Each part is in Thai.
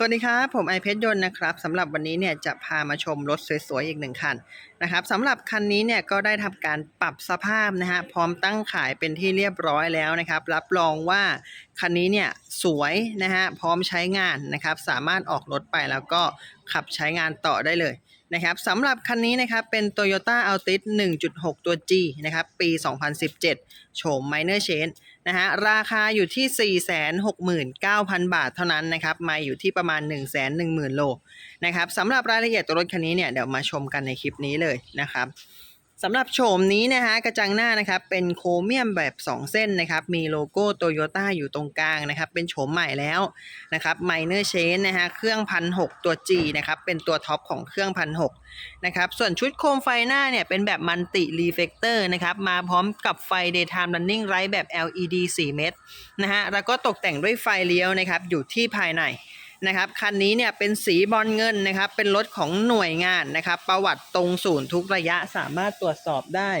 สวัสดีครับ ผมไอเพชรยนต์นะครับสำหรับวันนี้เนี่ยจะพามาชมรถสวยๆ อีกหนึ่งคันนะครับสำหรับคันนี้เนี่ยก็ได้ทำการปรับสภาพนะฮะพร้อมตั้งขายเป็นที่เรียบร้อยแล้วนะครับ รับรองว่าคันนี้เนี่ยสวยนะฮะพร้อมใช้งานนะครับ สามารถออกรถไปแล้วก็ขับใช้งานต่อได้เลยนะครับสำหรับคันนี้นะครับเป็น Toyota Altis 1.6 ตัว G นะครับปี 2017 โฉม Minor Change นะฮะราคาอยู่ที่ 469,000 บาทเท่านั้นนะครับมาอยู่ที่ประมาณ 110,000 โลนะครับสำหรับรายละเอียดตัวรถคันนี้เนี่ยเดี๋ยวมาชมกันในคลิปนี้เลยนะครับ สำหรับโฉมนี้นะฮะกระจังหน้านะครับเป็นโครเมียมแบบ 2 เส้นนะครับมีโลโก้โตโยต้าอยู่ตรงกลางนะครับเป็นโฉมใหม่แล้วนะครับ Minor Change นะฮะเครื่องพันหตัว G นะครับเป็นตัวท็อปของเครื่องพันหนะครับส่วนชุดโคมไฟหน้าเนี่ยเป็นแบบมันติรีเฟกเตอร์นะครับมาพร้อมกับไฟ daytime running light แบบ LED 4 เม็ดนะฮะแล้วก็ตกแต่งด้วยไฟเลี้ยวนะครับอยู่ที่ภายใน นะครับคันนี้เนี่ยเป็นสีบอลเงินนะครับเป็นรถของหน่วยงานนะครับประวัติตรงศูนย์ทุกระยะสามารถตรวจสอบได้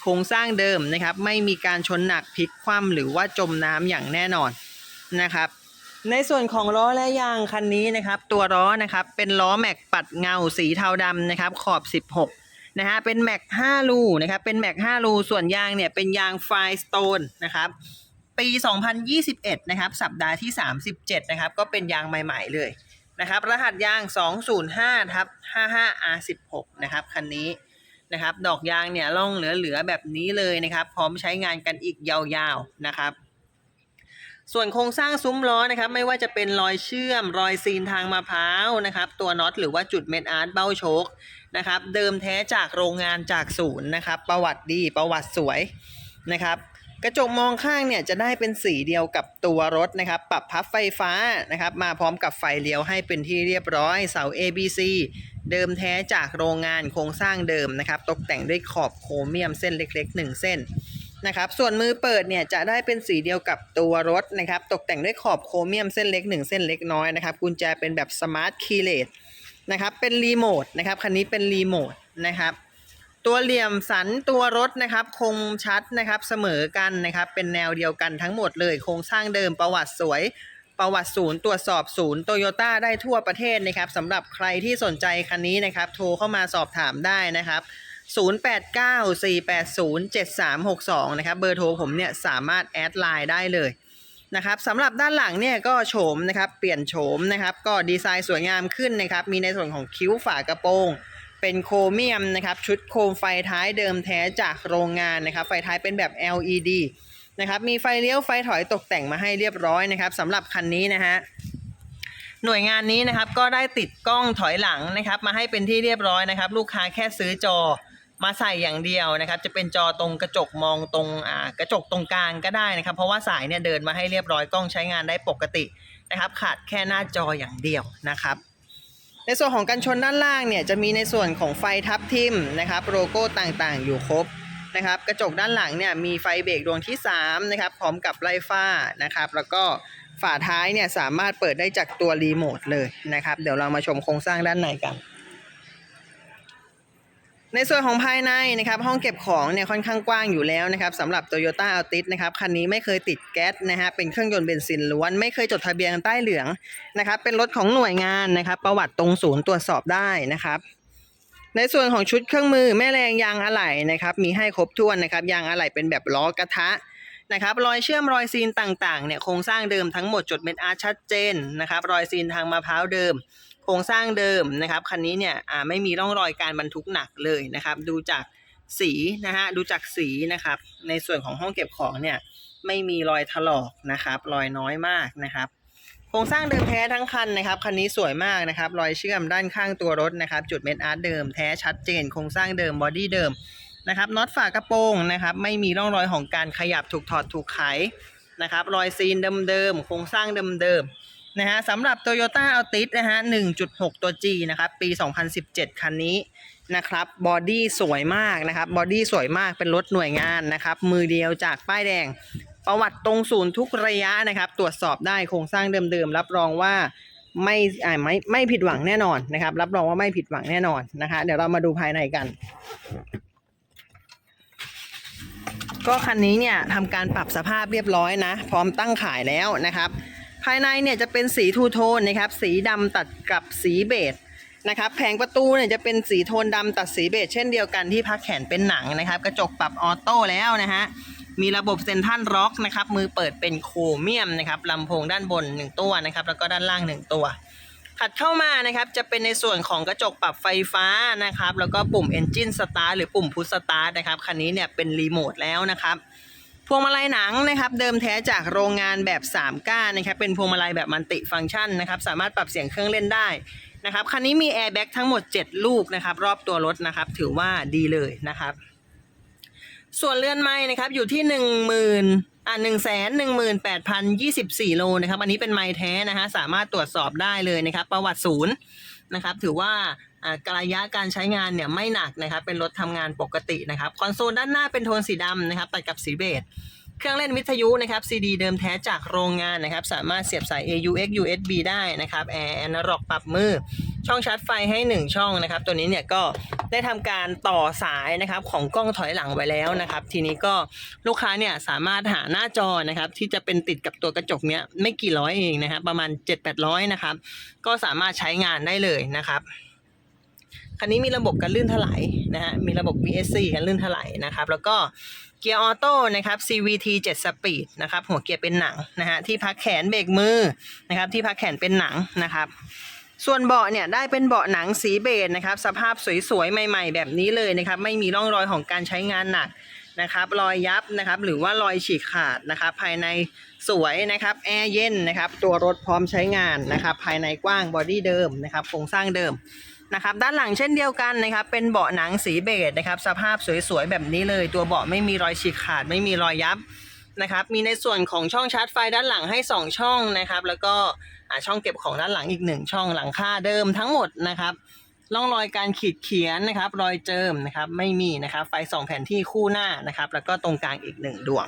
โครงสร้างเดิมนะครับไม่มีการชนหนักพลิกคว่ำหรือว่าจมน้ำอย่างแน่นอนนะครับในส่วนของล้อและยางคันนี้นะครับ ตัวล้อนะครับเป็นล้อแม็กปัดเงาสีเทาดำนะครับขอบ 16นะฮะเป็นแม็ก5รูนะครับเป็นแม็ก5รูส่วนยางเนี่ยเป็นยางไฟสโตนนะครับ ปี 2021 นะครับ สัปดาห์ที่ 37 นะครับ ก็เป็นยางใหม่ๆเลยนะครับ รหัสยาง 205ทับ 55R16 นะครับ คันนี้นะครับ ดอกยางเนี่ยล่องเหลือๆแบบนี้เลยนะครับ พร้อมใช้งานกันอีกยาวๆนะครับส่วนโครงสร้างซุ้มล้อนะครับไม่ว่าจะเป็นรอยเชื่อม รอยซีนทางมะพร้าวนะครับ ตัวน็อตหรือว่าจุดเม็ดอาร์ตเบ้าโชคนะครับ เดิมแท้จากโรงงานจากศูนย์นะครับ ประวัติดีประวัติสวยนะครับ กระจกมองข้างเนี่ยจะได้เป็นสีเดียวกับตัวรถนะครับ ปรับพับไฟฟ้านะครับ มาพร้อมกับไฟเลี้ยวให้เป็นที่เรียบร้อยเสา ABC เดิมแท้จากโรงงานโครงสร้างเดิมนะครับ ตกแต่งด้วยขอบโครเมียมเส้นเล็ก ๆ 1 เส้นนะครับ ส่วนมือเปิดเนี่ยจะได้เป็นสีเดียวกับตัวรถนะครับ ตกแต่งด้วยขอบโครเมียมเส้นเล็ก 1 เส้นเล็กน้อยนะครับ กุญแจเป็นแบบสมาร์ทคีย์เลสนะครับ เป็นรีโมทนะครับ คันนี้เป็นรีโมทนะครับ ตัวเหลี่ยมสันตัวรถนะครับ คงชัดนะครับเสมอกันนะครับ เป็นแนวเดียวกันทั้งหมดเลยโครงสร้างเดิมประวัติสวย ประวัติศูนย์ตรวจสอบศูนย์โตโยต้าได้ทั่วประเทศนะครับสำหรับใครที่สนใจคันนี้นะครับ โทรเข้ามาสอบถามได้นะครับ0894807362 นะครับ เบอร์โทรผมเนี่ยสามารถแอดไลน์ได้เลยนะครับสำหรับด้านหลังเนี่ยก็โฉมนะครับ เปลี่ยนโฉมนะครับ ก็ดีไซน์สวยงามขึ้นนะครับ มีในส่วนของคิ้วฝากระโปรง เป็นโครเมียมนะครับ ชุดโคมไฟท้ายเดิมแท้จากโรงงานนะครับ ไฟท้ายเป็นแบบ LED นะครับมีไฟเลี้ยวไฟถอยตกแต่งมาให้เรียบร้อยนะครับสำหรับคันนี้นะฮะหน่วยงานนี้นะครับก็ได้ติดกล้องถอยหลังนะครับ มาให้เป็นที่เรียบร้อยนะครับ ลูกค้าแค่ซื้อจอมาใส่อย่างเดียวนะครับ จะเป็นจอตรงกระจกมองตรงอ่ากระจกตรงกลางก็ได้นะครับ เพราะว่าสายเนี่ยเดินมาให้เรียบร้อยกล้องใช้งานได้ปกตินะครับ ขาดแค่หน้าจออย่างเดียวนะครับ ในส่วนของกันชนด้านล่างเนี่ยจะมีในส่วนของไฟทับทิมนะครับโลโก้ต่างๆ อยู่ครบนะครับกระจกด้านหลังเนี่ยมีไฟเบรกดวงที่3นะครับพร้อมกับไล่ฟ้านะครับแล้วก็ฝาท้ายเนี่ยสามารถเปิดได้จากตัวรีโมทเลยนะครับเดี๋ยวเรามาชมโครงสร้างด้านในกัน ในส่วนของภายในนะครับห้องเก็บของเนี่ยค่อนข้างกว้างอยู่แล้วนะครับสำหรับ Toyota Altis นะครับคันนี้ไม่เคยติดแก๊สนะฮะเป็นเครื่องยนต์เบนซินล้วน ไม่เคยจดทะเบียนใต้เหลืองนะครับเป็นรถของหน่วยงานนะครับประวัติตรงศูนย์ตรวจสอบได้นะครับ ในส่วนของชุดเครื่องมือแม่แรงยางอะไหล่นะครับมีให้ครบถ้วนนะครับยางอะไหล่เป็นแบบล้อกระทะนะครับรอยเชื่อมรอยซีนต่างๆเนี่ยโครงสร้างเดิมทั้งหมดจดเม็ดอาร์ชัดเจนนะครับรอยซีนทางมะพร้าวเดิม รงสร้างเดิมนะครับคันนี้เนี่ยไม่มีร่องรอยการบรรทุกหนักเลยนะครับ ดูจากสีนะฮะดูจากสีนะครับ ในส่วนของห้องเก็บของเนี่ยไม่มีรอยถลอกนะครับ รอยน้อยมากนะครับโครงสร้างเดิมแท้ทั้งคันนะครับคันนี้สวยมากนะครับ รอยเชื่อมด้านข้างตัวรถนะครับ จุดเม็ดอาร์ตเดิมแท้ชัดเจนโครงสร้างเดิมบอดี้เดิมนะครับน็อตฝากระโปรงนะครับ ไม่มีร่องรอยของการขยับถูกถอดถูกไขนะครับ รอยซีนเดิมๆโครงสร้างเดิมๆ นะฮะสำหรับ Toyota Altis นะฮะ 1.6 ตัว G นะครับ ปี 2017 คันนี้นะครับ บอดี้สวยมากนะครับ บอดี้สวยมาก เป็นรถหน่วยงานนะครับ มือเดียวจากป้ายแดง ประวัติตรงศูนย์ทุกระยะนะครับ ตรวจสอบได้โครงสร้างเดิมๆ รับรองว่าไม่อ่าไม่ไม่ผิดหวังแน่นอนนะครับ รับรองว่าไม่ผิดหวังแน่นอนนะคะ เดี๋ยวเรามาดูภายในกันก็คันนี้เนี่ยทำการปรับสภาพเรียบร้อยนะ พร้อมตั้งขายแล้วนะครับ ภายในเนี่ยจะเป็นสีทูโทนนะครับ สีดำตัดกับสีเบจนะครับ แผงประตูเนี่ยจะเป็นสีโทนดำตัดสีเบจเช่นเดียวกันที่พักแขนเป็นหนังนะครับ กระจกปรับออโต้แล้วนะฮะ มีระบบเซนทรัลร็อกนะครับ มือเปิดเป็นโครเมียมนะครับลำโพงด้านบน 1 ตัวนะครับ แล้วก็ด้านล่าง 1 ตัว ถัดเข้ามานะครับ จะเป็นในส่วนของกระจกปรับไฟฟ้านะครับ แล้วก็ปุ่ม Engine Start หรือปุ่ม Push Start นะครับ คันนี้เนี่ยเป็นรีโมทแล้วนะครับ พวงมาลัยหนังนะครับเดิมแท้จากโรงงานแบบ 3 ก้านนะครับเป็นพวงมาลัยแบบมันติฟังก์ชันนะครับสามารถปรับเสียงเครื่องเล่นได้นะครับคันนี้มีแอร์แบ็กทั้งหมด 7 ลูกนะครับรอบตัวรถนะครับถือว่าดีเลยนะครับ ส่วนเลื่อนไม้นะครับอยู่ที่ 1 0 0 0 0 อ่าหนึ่งแสนหนึ่งหมื่นแปดพันยี่สิบสี่โลนะครับ อันนี้เป็นไม้แท้นะฮะสามารถตรวจสอบได้เลยนะครับ ประวัติศูนย์นะครับ ถือว่าอ่ากระยะการใช้งานเนี่ยไม่หนักนะครับ เป็นรถทำงานปกตินะครับคอนโซลด้านหน้าเป็นโทนสีดำนะครับตัดกับสีเบจเครื่องเล่นวิทยุนะครับ CD เดิมแท้จากโรงงานนะครับ สามารถเสียบสาย AUX USB ได้นะครับแอร์แอนล็อกปรับมือ ช่องชาร์จไฟให้ 1 ช่องนะครับ ตัวนี้เนี่ยก็ ได้ทำการต่อสายนะครับของกล้องถอยหลังไว้แล้วนะครับ ทีนี้ก็ลูกค้าเนี่ยสามารถหาหน้าจอนะครับ ที่จะเป็นติดกับตัวกระจกเนี้ยไม่กี่ร้อยเองนะครับประมาณ 7-800นะครับ ก็สามารถใช้งานได้เลยนะครับคันนี้มีระบบการลื่นถลายนะฮะ มีระบบ VSC การลื่นถลายนะครับ แล้วก็เกียร์ออโต้นะครับ CVT 7 Speed นะครับ หัวเกียร์เป็นหนังนะฮะ ที่พักแขนเบรกมือนะครับ ที่พักแขนเป็นหนังนะครับ ส่วนเบาะเนี่ยได้เป็นเบาะหนังสีเบจนะครับ สภาพสวยๆ ใหม่ ๆ แบบนี้เลยนะครับ ไม่มีร่องรอยของการใช้งานหนักนะครับ รอยยับนะครับ หรือว่ารอยฉีกขาดนะครับ ภายในสวยนะครับ แอร์เย็นนะครับ ตัวรถพร้อมใช้งานนะครับ ภายในกว้างบอดี้เดิมนะครับ โครงสร้างเดิมนะครับ ด้านหลังเช่นเดียวกันนะครับ เป็นเบาะหนังสีเบจนะครับ สภาพสวยๆ แบบนี้เลย ตัวเบาะไม่มีรอยฉีกขาด ไม่มีรอยยับนะครับ มีในส่วนของช่องชาร์จไฟด้านหลังให้ 2 ช่องนะครับ แล้วก็ ช่องเก็บของด้านหลังอีก1ช่องหลังคาเดิมทั้งหมดนะครับร่องรอยการขีดเขียนนะครับ รอยเจิมนะครับ ไม่มีนะครับ ไฟสองแผ่นที่คู่หน้านะครับ แล้วก็ตรงกลางอีก1ดวง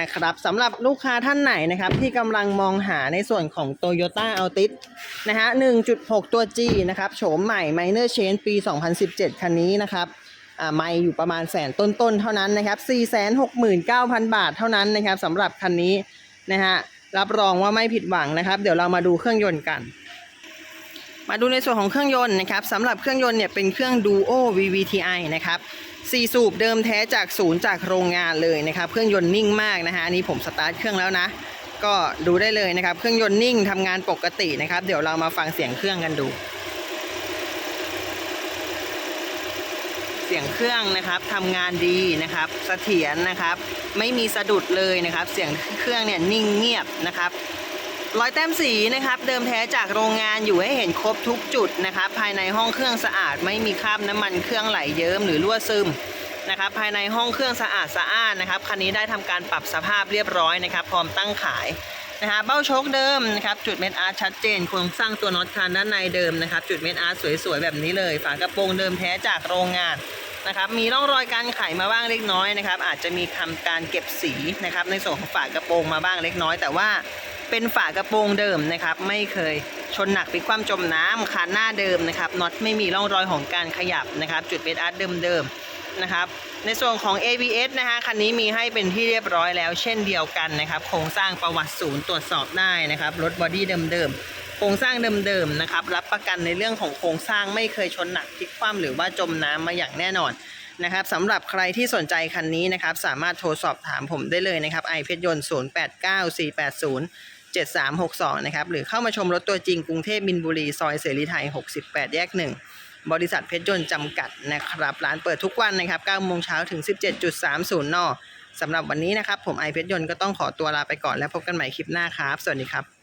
นะครับสำหรับลูกค้าท่านไหนนะครับ ที่กำลังมองหาในส่วนของ Toyota Altis นะฮะ 1.6 ตัว G นะครับ โฉมใหม่ Minor Change ปี 2017 คันนี้นะครับอ่าไม่อยู่ประมาณแสนต้นๆ เท่านั้นนะครับ 469,000 บาทเท่านั้นนะครับสำหรับคันนี้นะฮะ รับรองว่าไม่ผิดหวังนะครับ เดี๋ยวเรามาดูเครื่องยนต์กัน มาดูในส่วนของเครื่องยนต์นะครับสำหรับเครื่องยนต์เนี่ยเป็นเครื่อง Duo VVTi นะครับสี่สูบเดิมแท้จากศูนย์จากโรงงานเลยนะครับ เครื่องยนต์นิ่งมากนะฮะอันนี้ผมสตาร์ทเครื่องแล้วนะ ก็ดูได้เลยนะครับ เครื่องยนต์นิ่งทำงานปกตินะครับ เดี๋ยวเรามาฟังเสียงเครื่องกันดู สียงเครื่องนะครับทำงานดีนะครับเสถียรนะครับ ไม่มีสะดุดเลยนะครับ เสียงเครื่องเนี่ยนิ่งเงียบนะครับรอยแต้มสีนะครับเดิมแท้จากโรงงานอยู่ให้เห็นครบทุกจุดนะครับภายในห้องเครื่องสะอาดไม่มีคราบน้ำมันเครื่องไหลเยิ้มหรือรั่วซึมนะครับภายในห้องเครื่องสะอาดสะอานนะครับคันนี้ได้ทำการปรับสภาพเรียบร้อยนะครับ พร้อมตั้งขายนะฮะเบ้าโชคเดิมนะครับจุดเม็ดอาร์ชัดเจนโครงสร้างตัวน็อตคานด้านในเดิมนะครับจุดเม็ดอาร์สวยๆแบบนี้เลย ฝากระโปรงเดิมแท้จากโรงงาน นะครับมีร่องรอยการไขมาบ้างเล็กน้อยนะครับ อาจจะมีทำการเก็บสีนะครับ ในส่วนของฝากระโปรงมาบ้างเล็กน้อย แต่ว่าเป็นฝากระโปรงเดิมนะครับ ไม่เคยชนหนักพลิกคว่ำจมน้ำคันหน้าเดิมนะครับน็อตไม่มีร่องรอยของการขยับนะครับ จุดเบสอาร์ตเดิมๆนะครับ ในส่วนของ ABS นะฮะคันนี้มีให้เป็นที่เรียบร้อยแล้ว เช่นเดียวกันนะครับ โครงสร้างประวัติศูนย์ตรวจสอบได้นะครับรถบอดี้เดิมๆ โครงสร้างเดิมๆนะครับ รับประกันในเรื่องของโครงสร้างไม่เคยชนหนักพลิกคว่ำหรือว่าจมน้ำมาอย่างแน่นอนนะครับสำหรับใครที่สนใจคันนี้นะครับ สามารถโทรสอบถามผมได้เลยนะครับไอเพชรยนต์ 089480 7362 นะครับ หรือเข้ามาชมรถตัวจริงกรุงเทพมินบุรี ซอยเสรีไทย 68 แยก 1 บริษัทเพชรยนต์จำกัดนะครับ ร้านเปิดทุกวันนะครับ9โมงเช้าถึง 17.30 น สำหรับวันนี้นะครับ ผมไอเพชรยนต์ก็ต้องขอตัวลาไปก่อนแล้วพบกันใหม่คลิปหน้าครับ สวัสดีครับ